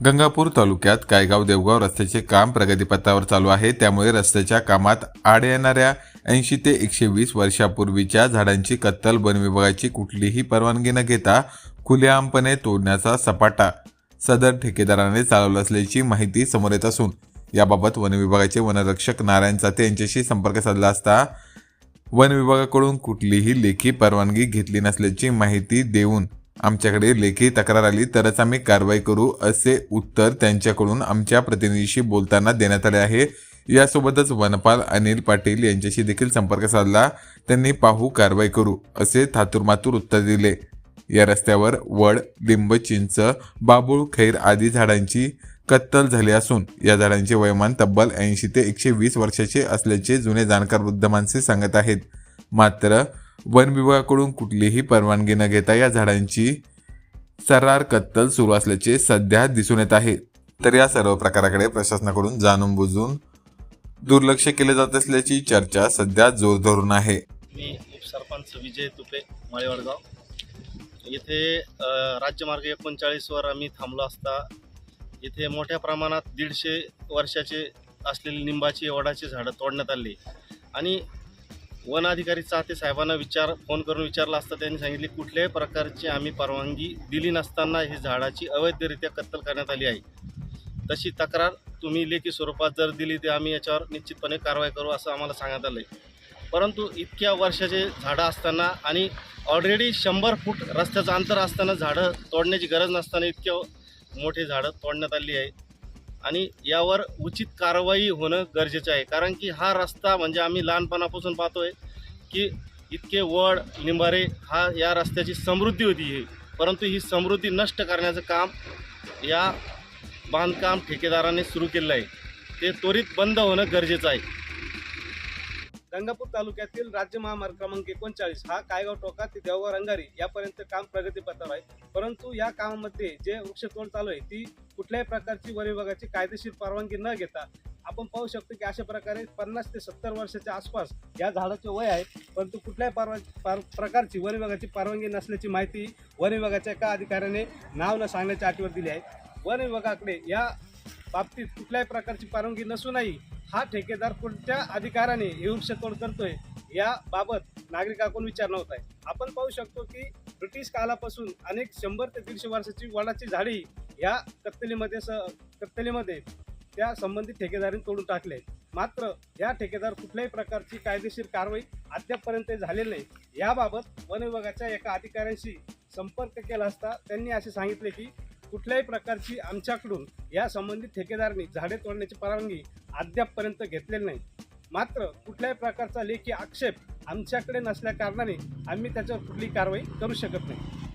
गंगापूर तालुक्यात कायगाव देवगाव रस्त्याचे काम प्रगतीपथावर चालू आहे. त्यामुळे रस्त्याच्या कामात आड येणाऱ्या ऐंशी ते एकशे वीस वर्षापूर्वीच्या झाडांची कत्तल वन विभागाची कुठलीही परवानगी न घेता खुलेआमपणे तोडण्याचा सपाटा सदर ठेकेदाराने चालवला असल्याची माहिती समोर येत असून याबाबत वन विभागाचे वनरक्षक नारायण जाते यांच्याशी संपर्क साधला असता वन विभागाकडून कुठलीही लेखी परवानगी घेतली नसल्याची माहिती देऊन आमच्याकडे लेखी तक्रार आली तरच आम्ही कारवाई करू असे उत्तर त्यांच्याकडून आमच्या प्रतिनिधीशी बोलताना देण्यात आले आहे. यासोबतच वनपाल अनिल पाटील यांच्याशी देखील संपर्क साधला त्यांनी पाहू कारवाई करू असे थातुरमातूर उत्तर दिले. या रस्त्यावर वड लिंब चिंच बाबूळ खैर आदी झाडांची कत्तल झाली असून या झाडांचे वयमान तब्बल ऐंशी ते एकशे वीस वर्षाचे असल्याचे जुने जाणकार वृद्ध माणसे सांगत आहेत. मात्र वन विभागाकडून कुठलीही परवानगी न घेता या झाडांची सरार कत्तल सुरू असल्याचे सध्या दिसून येत आहे. तर या सर्व प्रकाराकडे प्रशासनाकडून जाणून बुजून दुर्लक्ष केले जात असल्याची चर्चा सध्या जोर धरून आहे. मी उपसरपंच विजय तुपे माळेवडगाव. येथे राज्यमार्ग एकोणचाळीसवर आम्ही थांबलो असता इथे मोठ्या प्रमाणात दीडशे वर्षाचे असलेली लिंबाची वडाची झाडं तोडण्यात आली. आणि वन अधिकारी चाहते साहेबांना विचार फोन करून विचारला असता त्यांनी सांगितले कुठल्याही प्रकारची आम्ही परवानगी दिली नसताना ही झाडाची अवैधरित्या कत्तल करण्यात आली आहे. तशी तक्रार तुम्ही लेखी स्वरूपात जर दिली तर आम्ही याच्यावर निश्चितपणे कारवाई करू असं आम्हाला सांगण्यात आलं आहे परंतु इतक्या वर्षाचे झाडं असताना आणि ऑलरेडी शंभर फूट रस्त्याचं अंतर असताना झाडं तोडण्याची गरज नसताना इतक्या मोठे झाडं तोडण्यात आली आहे. आणि यावर उचित कारवाई होणं गरजेचं आहे. कारण की हा रस्ता म्हणजे आम्ही लहानपणापासून पाहतोय की इतके वड लिंबारे हा या रस्त्याची समृद्धी होती ही. परंतु ही समृद्धी नष्ट करण्याचं काम या बांधकाम ठेकेदाराने सुरू केलेलं आहे. ते त्वरित बंद होणं गरजेचं आहे. गंगापूर तालुक्यातील राज्य महामार्ग क्रमांक एकोणचाळीस हा कायगाव टोका ते देवगाव रंगारी यापर्यंत काम प्रगतीपथावर आहे. परंतु या कामामध्ये जे वृक्षतोड चालू आहे ती कुठल्याही प्रकारची वन विभागाची कायदेशीर परवानगी न घेता आपण पाहू शकतो की अशा प्रकारे पन्नास ते सत्तर वर्षाच्या आसपास या झाडाचे वय आहे. परंतु कुठल्याही परवा पार प्रकारची वन विभागाची परवानगी नसल्याची माहिती वन विभागाच्या एका अधिकाऱ्याने नाव न सांगण्याच्या अटीवर दिली आहे. वन विभागाकडे या बाबतीत कुठल्याही प्रकारची परवानगी नसूनही हा ठेकेदार कोणत्या अधिकाराने हे वृक्षतोड करतोय या बाबत नागरिकाकडून विचार नव्हता आहे. आपण पाहू शकतो की ब्रिटिश कालापासून अनेक शंभर ते दीडशे वर्षाची वडाची झाडी या कत्तलीमध्ये स कत्तलीमध्ये त्या संबंधित ठेकेदारांनी तोडून टाकले. मात्र या ठेकेदार कुठल्याही प्रकारची कायदेशीर कारवाई अद्यापपर्यंत झालेली नाही. याबाबत वन विभागाच्या एका अधिकाऱ्यांशी संपर्क केला असता त्यांनी असे सांगितले की कुठल्याही प्रकारची आमच्याकडून या संबंधित ठेकेदारांनी झाडे तोडण्याची परवानगी अद्यापपर्यंत घेतलेली नाही. मात्र कुठल्याही प्रकारचा लेखी आक्षेप आमच्याकडे नसल्या कारणाने आम्ही त्याच्यावर कुठलीही कारवाई करू शकत नाही.